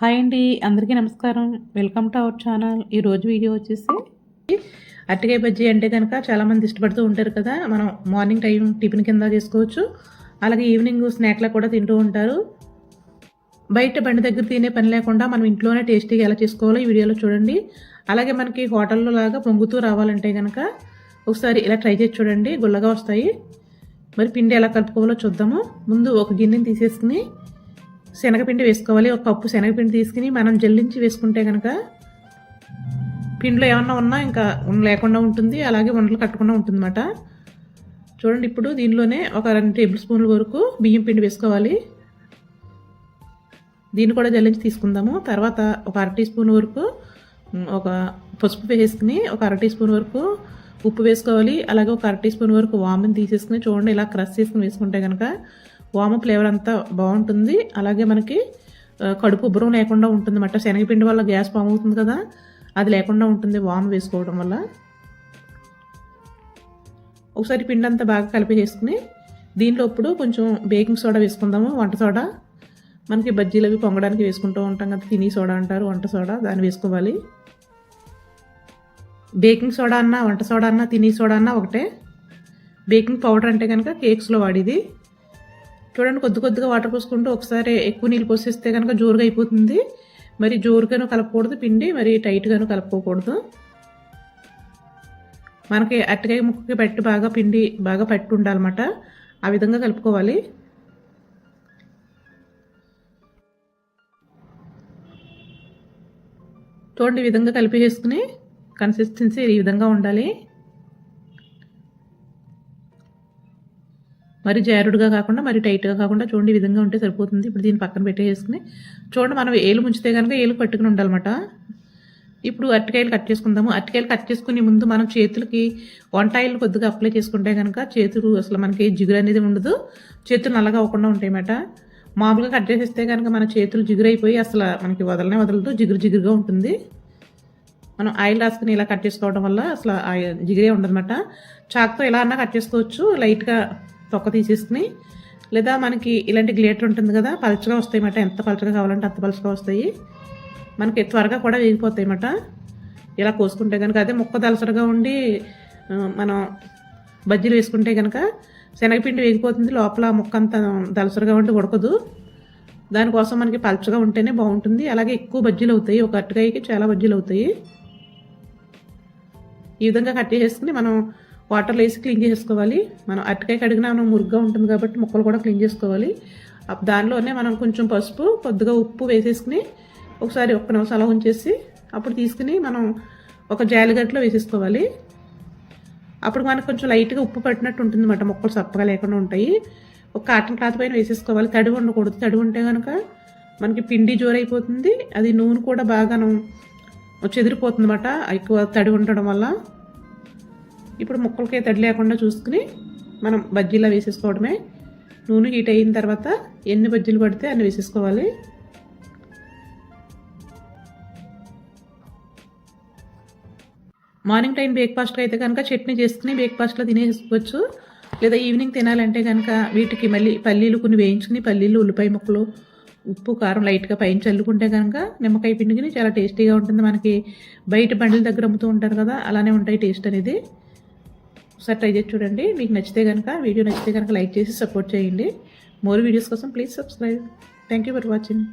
Hi అండి అందరికీ నమస్కారం. Welcome to our channel. ఈరోజు వీడియో వచ్చేసి అరటికాయ బజ్జీ అంటే కనుక చాలామంది ఇష్టపడుతూ ఉంటారు కదా. మనం మార్నింగ్ టైం టిఫిన్ కింద చేసుకోవచ్చు. అలాగే ఈవినింగ్ స్నాక్లా కూడా తింటూ ఉంటారు. బయట బండి దగ్గర తినే పని లేకుండా మనం ఇంట్లోనే టేస్టీగా ఎలా చేసుకోవాలో ఈ వీడియోలో చూడండి. అలాగే మనకి హోటల్లో లాగా పొంగుతూ రావాలంటే కనుక ఒకసారి ఇలా ట్రై చేసి చూడండి. గుల్లగా వస్తాయి. మరి పిండి ఎలా కలుపుకోవాలో చూద్దాము. ముందు ఒక గిన్నెని తీసేసుకుని శనగపిండి వేసుకోవాలి. ఒక కప్పు శనగపిండి తీసుకుని మనం జల్లించి వేసుకుంటే కనుక పిండిలో ఏమన్నా ఉన్నా ఇంకా లేకుండా ఉంటుంది. అలాగే వంటలు కట్టకుండా ఉంటుందన్నమాట. చూడండి ఇప్పుడు దీనిలోనే ఒక రెండు టేబుల్ స్పూన్ల వరకు బియ్యం పిండి వేసుకోవాలి. దీన్ని కూడా జల్లించి తీసుకుందాము. తర్వాత ఒక అర టీ స్పూన్ వరకు ఒక పసుపు వేసుకుని ఒక అర టీ స్పూన్ వరకు ఉప్పు వేసుకోవాలి. అలాగే ఒక అర టీ స్పూన్ వరకు వామిని తీసేసుకుని చూడండి ఇలా క్రష్ చేసుకుని వేసుకుంటే కనుక వామ ఫ్లేవర్ అంతా బాగుంటుంది. అలాగే మనకి కడుపు ఉబ్బరం లేకుండా ఉంటుంది అన్నమాట శనగపిండి వల్ల గ్యాస్ ఫామ్ అవుతుంది కదా అది లేకుండా ఉంటుంది వామ్ వేసుకోవడం వల్ల. ఒకసారి పిండి అంతా బాగా కలిపి చేసుకుని దీనిలో ఇప్పుడు కొంచెం బేకింగ్ సోడా వేసుకుందాము వంట సోడా. మనకి బజ్జీలు అవి పొంగడానికి వేసుకుంటూ ఉంటాం కదా తిని సోడా అంటారు వంట సోడా దాన్ని వేసుకోవాలి. బేకింగ్ సోడా అన్నా వంట సోడా అన్నా తిని సోడా అన్నా ఒకటే. బేకింగ్ పౌడర్ అంటే కనుక కేక్స్లో వాడేది. చూడండి కొద్ది కొద్దిగా వాటర్ పోసుకుంటూ ఒకసారి ఎక్కువ నీళ్ళు పోసేస్తే కనుక జోరుగా అయిపోతుంది. మరి జోరుగాను కలపకూడదు పిండి మరి టైట్గాను కలుపుకోకూడదు మనకి అట్టకాయ ముక్కకి పెట్టి బాగా పిండి బాగా పట్టి ఉండాలన్నమాట. ఆ విధంగా కలుపుకోవాలి. చూడండి ఈ విధంగా కలిపి చేసుకుని కన్సిస్టెన్సీ ఈ విధంగా ఉండాలి. మరి జారుడుగా కాకుండా మరి టైట్గా కాకుండా చూడండి ఈ విధంగా ఉంటే సరిపోతుంది. ఇప్పుడు దీన్ని పక్కన పెట్టేసుకుని చూడండి మనం ఏలు ముంచితే కనుక ఏలు పట్టుకుని ఉండాలన్నమాట. ఇప్పుడు అరటికాయలు కట్ చేసుకుందాము. అరటికాయలు కట్ చేసుకునే ముందు మనం చేతులకి వంటాయిలు కొద్దిగా అప్లై చేసుకుంటే కనుక చేతులు అసలు మనకి జిగురు అనేది ఉండదు. చేతులు నల్లగా అవ్వకుండా ఉంటాయన్నమాట మామూలుగా కట్ చేసేస్తే కనుక మన చేతులు జిగురైపోయి అసలు మనకి వదలనే వదలదు. జిగురు జిగురుగా ఉంటుంది. మనం ఆయిల్ రాసుకుని ఇలా కట్ చేసుకోవడం వల్ల అసలు ఆ జిగిరే ఉండదన్నమాట. చాక్తో ఎలా అన్నా కట్ చేసుకోవచ్చు. లైట్గా తొక్క తీసేసుకుని లేదా మనకి ఇలాంటి గ్లేటర్ ఉంటుంది కదా పలుచగా వస్తాయి అన్నమాట ఎంత పలుచగా కావాలంటే అంత పలుచగా వస్తాయి. మనకి త్వరగా కూడా వేగిపోతాయి అన్నమాట ఇలా కోసుకుంటే కనుక అదే ముక్క దలసరగా ఉండి మనం బజ్జీలు వేసుకుంటే కనుక శనగపిండి వేగిపోతుంది లోపల ముక్క అంత దలసరగా ఉండి ఉడకదు. దానికోసం మనకి పలుచగా ఉంటేనే బాగుంటుంది. అలాగే ఎక్కువ బజ్జీలు అవుతాయి. ఒక అరటికాయకి చాలా బజ్జీలు అవుతాయి. ఈ విధంగా కట్ చేసుకుని మనం వాటర్లో వేసి క్లీన్ చేసుకోవాలి. మనం అరటికాయ కడిగినా మనం మురుగ్గా ఉంటుంది కాబట్టి ముక్కలు కూడా క్లీన్ చేసుకోవాలి. దానిలోనే మనం కొంచెం పసుపు కొద్దిగా ఉప్పు వేసేసుకుని ఒకసారి ఒక్క నిమిషం అలా ఉంచేసి అప్పుడు తీసుకుని మనం ఒక జాలిగట్లో వేసేసుకోవాలి. అప్పుడు మనకు కొంచెం లైట్గా ఉప్పు పట్టినట్టు ఉంటుంది అన్నమాట ముక్కలు చప్పగా లేకుండా ఉంటాయి. ఒక కాటన్ క్లాత్ పైన వేసేసుకోవాలి. తడి ఉండకూడదు. తడి ఉంటే కనుక మనకి పిండి జోరైపోతుంది. అది నూనె కూడా బాగాను చెదిరిపోతుంది అనమాట ఎక్కువ తడి ఉండడం వల్ల. ఇప్పుడు ముక్కలకి తడి లేకుండా చూసుకుని మనం బజ్జీలా వేసేసుకోవడమే. నూనె హీట్ అయిన తర్వాత ఎన్ని బజ్జీలు పడితే అన్ని వేసేసుకోవాలి. మార్నింగ్ టైం బ్రేక్ఫాస్ట్లో అయితే కనుక చట్నీ చేసుకుని బ్రేక్ఫాస్ట్లో తినేసుకోవచ్చు. లేదా ఈవినింగ్ తినాలంటే కనుక వీటికి మళ్ళీ పల్లీలు కొన్ని వేయించుకుని పల్లీలు ఉల్లిపాయ ముక్కలు ఉప్పు కారం లైట్గా పైన చల్లుకుంటే కనుక నిమ్మకాయ పిండికి చాలా టేస్టీగా ఉంటుంది. మనకి బయట బండ్ల దగ్గర అమ్ముతూ ఉంటారు కదా అలానే ఉంటాయి టేస్ట్ అనేది. ఒకసారి ట్రై చేసి చూడండి. మీకు నచ్చితే కనుక వీడియో నచ్చితే కనుక లైక్ చేసి సపోర్ట్ చేయండి. మోర్ వీడియోస్ కోసం please subscribe thank you for watching